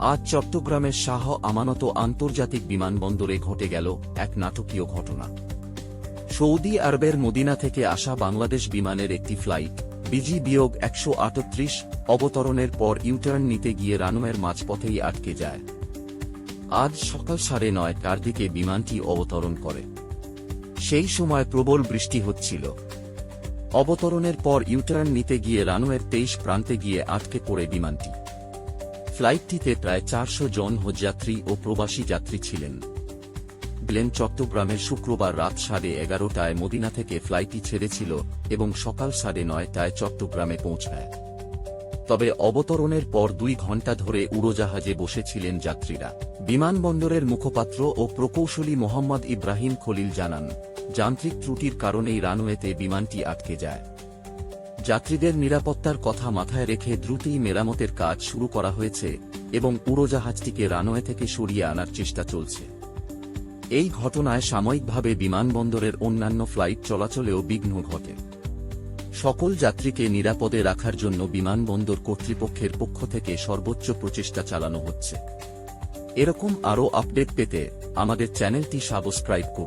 আজ চট্টগ্রামের শাহ আমানত আন্তর্জাতিক বিমানবন্দরে ঘটে গেল এক নাটকীয় ঘটনা। সৌদি আরবের মদিনা থেকে আসা বাংলাদেশ বিমানের একটি ফ্লাইট, বিজি বিয়োগ একশো আটত্রিশ, অবতরণের পর ইউটার্ন নিতে গিয়ে রানওয়ের মাঝপথেই আটকে যায়। আজ সকাল সাড়ে নয়টার দিকে বিমানটি অবতরণ করে। সেই সময় প্রবল বৃষ্টি হচ্ছিল। অবতরণের পর ইউটার্ন নিতে গিয়ে রানওয়ের তেইশ প্রান্তে গিয়ে আটকে পড়ে বিমানটি। ফ্লাইটটিতে প্রায় চারশো জন হজযাত্রী ও প্রবাসী যাত্রী ছিলেন। গ্লেন চট্টগ্রামের শুক্রবার রাত সাড়ে এগারোটায় মদিনা থেকে ফ্লাইটটি ছেড়েছিল এবং সকাল সাড়ে নয়টায় চট্টগ্রামে পৌঁছায়। তবে অবতরণের পর দুই ঘণ্টা ধরে উড়োজাহাজে বসেছিলেন যাত্রীরা। বিমানবন্দরের মুখপাত্র ও প্রকৌশলী মোহাম্মদ ইব্রাহিম খলিল জানান, যান্ত্রিক ত্রুটির কারণেই রানওয়েতে বিমানটি আটকে যায়। যাত্রীদের নিরাপত্তার কথা মাথায় রেখে দ্রুতই মেরামতের কাজ শুরু করা হয়েছে এবং উড়োজাহাজটিকে রানওয়ে থেকে সরিয়ে আনার চেষ্টা চলছে। এই ঘটনায় সাময়িকভাবে বিমানবন্দরের অন্যান্য ফ্লাইট চলাচলেও বিঘ্ন ঘটে। সকল যাত্রীকে নিরাপদে রাখার জন্য বিমানবন্দর কর্তৃপক্ষের পক্ষ থেকে সর্বোচ্চ প্রচেষ্টা চালানো হচ্ছে। এরকম আরও আপডেট পেতে আমাদের চ্যানেলটি সাবস্ক্রাইব করুন।